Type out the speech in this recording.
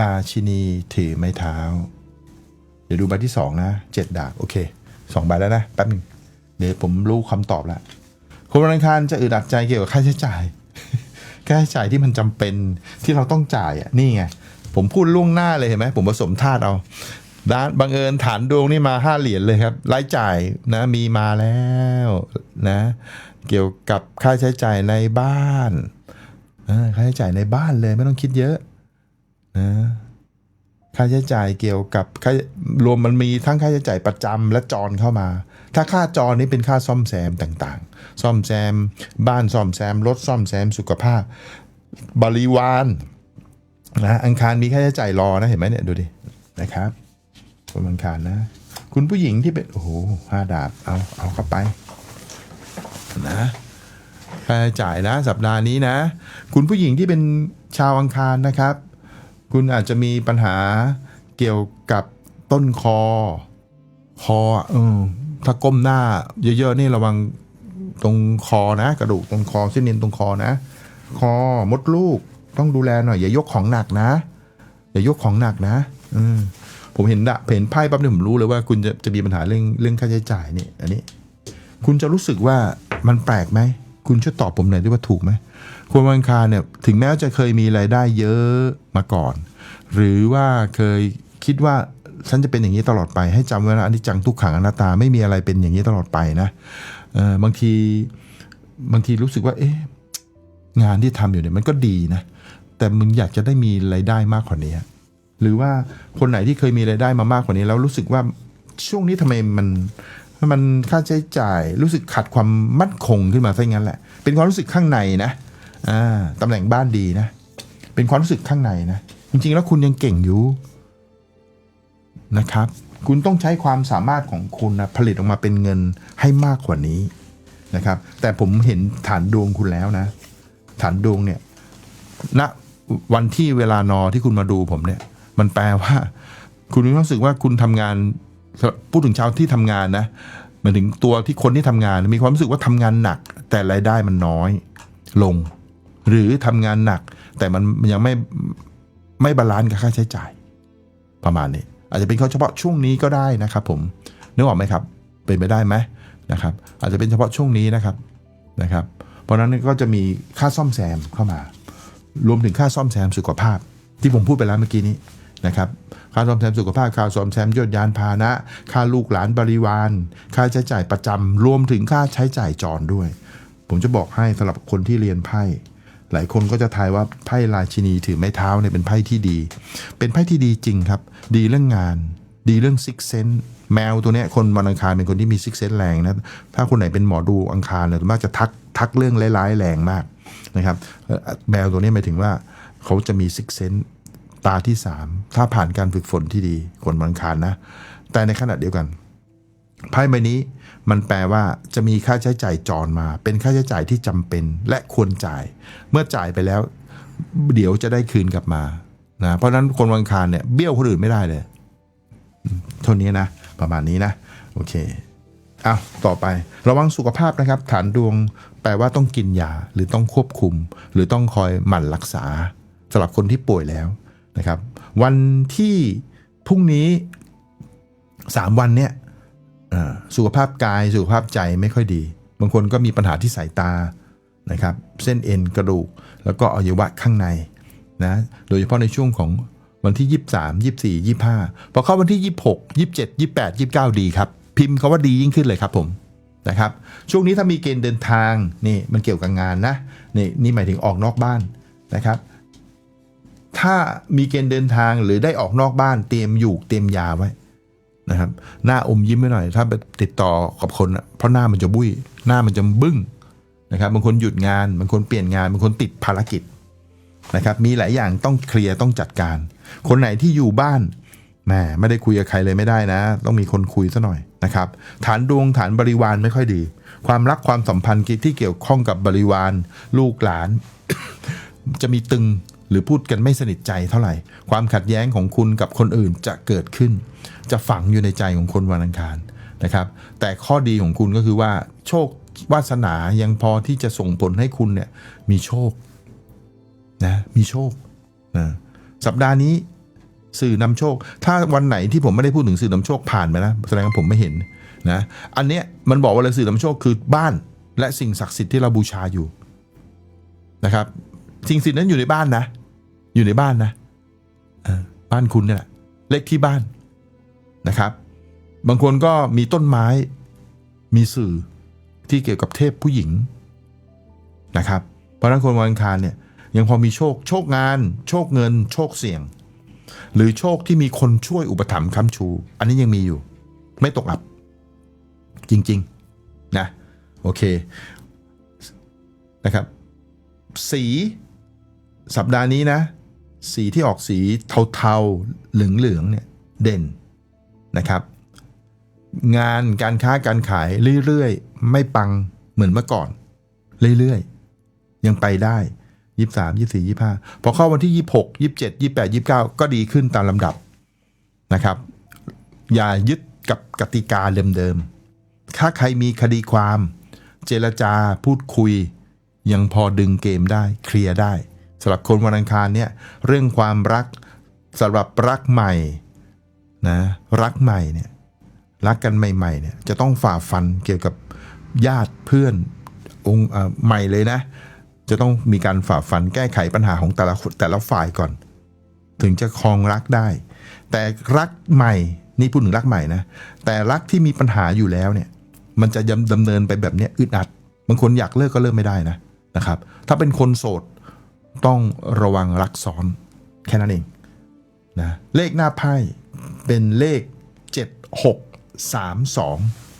ราชินีถือไม้เท้า เดี๋ยวดูใบที่สองนะเจ็ดดาบโอเคสองใบแล้วนะแป๊บหนึงเดี๋ยวผมรู้คำตอบแล้วคนวันอังคารจะอึดอัดใจเกี่ยวกับค่าใช้จ่ายค่าใช้จ่ายที่มันจำเป็นที่เราต้องจ่ายอะนี่ไงผมพูดล่วงหน้าเลยเห็นไหมผมผสมธาตุเอาด้านบังเอิญฐานดวงนี่มาห้าเหรียญเลยครับรายจ่ายนะมีมาแล้วนะเกี่ยวกับค่าใช้จ่ายในบ้านค่าใช้จ่ายในบ้านเลยไม่ต้องคิดเยอะ นะค่าใช้จ่ายเกี่ยวกับค่ารวมมันมีทั้งค่าใช้จ่ายประจำและจรเข้ามา ถ้าค่าจรนี้เป็นค่าซ่อมแซมต่างๆ ซ่อมแซม บ้านซ่อมแซมรถซ่อมแซมสุขภาพ บริวารนะอังคารมีค่าใช้จ่ายรอนะเห็นไหมเนี่ยดูดินะครับคนอังคารนะ คุณผู้หญิงที่เป็นโอ้โหห้าดาบเอาเอาเข้าไปนะค่าใช้จ่ายนะสัปดาห์นี้นะ คุณผู้หญิงที่เป็นชาวอังคารนะครับ คุณอาจจะมีปัญหาเกี่ยวกับต้นคอ คออะเออถ้าก้มหน้า เยอะๆนี่ระวังตรงคอนะ กระดูกตรงคอเส้นเอ็นตรงคอนะ คอมดลูกต้องดูแลหน่อย อย่ายกของหนักนะ อย่ายกของหนักนะอืมผมเห็นดะเห็นไพ่ปั๊บเนี่ยผมรู้เลยว่าคุณจะจะมีปัญหาเรื่องเรื่องค่าใช้จ่ายนี่อันนี้ คุณจะรู้สึกว่ามันแปลกไหม คุณช่วยตอบผมหน่อยด้วยว่าถูกไหม คนวันอังคารเนี่ยถึงแม้ว่าจะเคยมีรายได้เยอะมาก่อน หรือว่าเคยคิดว่าฉันจะเป็นอย่างนี้ตลอดไป ให้จำไว้นะอันิจจังทุกขังอนัตตาไม่มีอะไรเป็นอย่างนี้ตลอดไปนะเออบางทีบางทีรู้สึกว่า เอ๊ะงานที่ทำอยู่เนี่ยมันก็ดีนะ แต่มึงอยากจะได้มีรายได้มากกว่านี้ หรือว่าคนไหนที่เคยมีรายได้มามากกว่านี้ แล้วรู้สึกว่าช่วงนี้ทำไมมันมันค่าใช้จ่ายรู้สึกขาดความมั่นคงขึ้นมาซะงั้นแหละ เป็นความรู้สึกข้างในนะ อ่าตำแหน่งบ้านดีนะ เป็นความรู้สึกข้างในนะ จริง ๆ แล้วคุณยังเก่งอยู่นะครับ คุณต้องใช้ความสามารถของคุณนะผลิตออกมาเป็นเงินให้มากกว่านี้นะครับ แต่ผมเห็นฐานดวงคุณแล้วนะ ฐานดวงเนี่ยณวันที่เวลานอที่คุณมาดูผมเนี่ย มันแปลว่า คุณมีความรู้สึกว่าคุณทำงานพูดถึงชาวที่ทำงานนะหมายถึงตัวที่คนที่ทำงาน มีความรู้สึกว่าทำงานหนัก แต่รายได้มันน้อยลง หรือทำงานหนัก แต่มันยังไม่ไม่บาลานซ์กับค่าใช้จ่าย ประมาณนี้ อาจจะเป็นเฉพาะช่วงนี้ก็ได้นะครับผมนึกออกไหมครับ เป็นไปได้ไหมนะครับ อาจจะเป็นเฉพาะช่วงนี้นะครับนะครับ เพราะนั้นก็จะมีค่าซ่อมแซมเข้ามา รวมถึงค่าซ่อมแซมสุขภาพ ที่ผมพูดไปแล้วเมื่อกี้นี้นะครับค่าซ่อมแซมสุขภาพค่าซ่อมแซมยนต์ยานพาหนะ ค่าลูกหลานบริวาร ค่าใช้จ่ายประจำรวมถึงค่าใช้จ่ายจรด้วย ผมจะบอกให้สำหรับคนที่เรียนไพ่ หลายคนก็จะทายว่าไพ่ราชินีถือไม้เท้าเนี่ยเป็นไพ่ที่ดี เป็นไพ่ที่ดีจริงครับ ดีเรื่องงาน ดีเรื่องซิกเซนแมวตัวเนี้ยคนวันอังคารเป็นคนที่มีซิกเซนแรงนะ ถ้าคนไหนเป็นหมอดูอังคารเนี่ยมากจะทักทักเรื่องร้ายๆแรงมากนะครับ แมวตัวนี้หมายถึงว่าเขาจะมีซิกเซนตาที่สามถ้าผ่านการฝึกฝนที่ดีคนวันอังคารนะ แต่ในขณะเดียวกัน ไพ่ใบนี้มันแปลว่าจะมีค่าใช้จ่ายจรมา เป็นค่าใช้จ่ายที่จำเป็นและควรจ่าย เมื่อจ่ายไปแล้ว เดี๋ยวจะได้คืนกลับมานะเพราะฉะนั้นคนวันอังคารเนี่ยเบี้ยวคนอื่นไม่ได้เลยเท่านี้นะ ประมาณนี้นะ โอเคอ้าต่อไประวังสุขภาพนะครับ ฐานดวงแปลว่าต้องกินยาหรือต้องควบคุม หรือต้องคอยหมั่นรักษาสำหรับคนที่ป่วยแล้วนะครับ วันที่พรุ่งนี้สามวันเนี่ย สุขภาพกายสุขภาพใจไม่ค่อยดี บางคนก็มีปัญหาที่สายตานะครับเส้นเอ็นกระดูก แล้วก็อวัยวะข้างในนะโดยเฉพาะในช่วงของวันที่ 23 24 25พอเข้าวันที่ 26 27 28 29 ดีครับ พิมพ์คาว่าดียิ่งขึ้นเลยครับผมนะครับช่วงนี้ถ้ามีเกณฑ์เดินทางนี่มันเกี่ยวกับงานนะนี่นี่หมายถึงออกนอกบ้านนะครับ ถ้ามีเกณฑ์เดินทางหรือได้ออกนอกบ้านเตรียมอยู่เตรียมยาไว้ นะครับ หน้าอมยิ้มไว้หน่อย ถ้าไปติดต่อกับคนเพราะหน้ามันจะบุ้ย หน้ามันจะบึ้งนะครับบางคนหยุดงานบางคนเปลี่ยนงานบางคนติดภารกิจนะครับ มีหลายอย่างต้องเคลียร์ต้องจัดการ คนไหนที่อยู่บ้านแหมไม่ได้คุยกับใครเลยไม่ได้นะ ต้องมีคนคุยซะหน่อยนะครับ ฐานดวงฐานบริวารไม่ค่อยดี ความรักความสัมพันธ์ที่เกี่ยวข้องกับบริวาร ลูกหลาน จะมีตึง หรือพูดกันไม่สนิทใจเท่าไหร่ ความขัดแย้งของคุณกับคนอื่นจะเกิดขึ้น จะฝังอยู่ในใจของคนวันอังคารนะครับ แต่ข้อดีของคุณก็คือว่า โชควาสนายังพอที่จะส่งผลให้คุณเนี่ยมีโชคนะมีโชคนะสัปดาห์นี้สื่อนำโชค ถ้าวันไหนที่ผมไม่ได้พูดถึงสื่อนำโชคผ่านไปนะแสดงว่าผมไม่เห็นนะอันเนี้ยมันบอกว่าอะไรสื่อนำโชคคือบ้านและสิ่งศักดิ์สิทธิ์ที่เราบูชาอยู่นะครับสิ่งศักดิ์สิทธิ์นั้นอยู่ในบ้านนะ อยู่ในบ้านนะบ้านคุณเนี่ยแหละเลขที่บ้านนะครับ บางคนก็มีต้นไม้ มีสื่อที่เกี่ยวกับเทพผู้หญิงนะครับ เพราะฉะนั้นคนวันอังคารเนี่ยยังพอมีโชค โชคงาน โชคเงิน โชคเสี่ยง หรือโชคที่มีคนช่วยอุปถัมภ์ค้ำชู อันนี้ยังมีอยู่ ไม่ตกอับ จริง ๆ นะ โอเคนะครับ สีสัปดาห์นี้นะ สีที่ออกสีเทาๆเหลืองๆเนี่ยเด่นนะครับ งานการค้าการขายเรื่อยๆ ไม่ปังเหมือนเมื่อก่อน เรื่อยๆ ยังไปได้ยี่สามยี่สี่ยี่ห้าพอเข้าวันที่ยี่หกยี่เจ็ดยี่แปดยี่เก้าก็ดีขึ้นตามลำดับนะครับ อย่ายึดกับกติกาเดิมๆถ้าใครมีคดีความ เจรจาพูดคุย ยังพอดึงเกมได้เคลียร์ได้ สำหรับคนวันอังคารเนี่ยเรื่องความรักสำหรับรักใหม่นะรักใหม่เนี่ยรักกันใหม่ๆเนี่ยจะต้องฝ่าฟันเกี่ยวกับญาติเพื่อนองค์ใหม่เลยนะ จะต้องมีการฝ่าฟันแก้ไขปัญหาของแต่ละคนแต่ละฝ่ายก่อน ถึงจะครองรักได้ แต่รักใหม่นี่พูดถึงรักใหม่นะแต่รักที่มีปัญหาอยู่แล้วเนี่ยมันจะยำดำเนินไปแบบนี้อึดอัดบางคนอยากเลิกก็เลิกไม่ได้นะนะครับ ถ้าเป็นคนโสด ต้องระวังรักซ้อนแค่นั้นเองนะเลขหน้าไพ่เป็นเลข 7632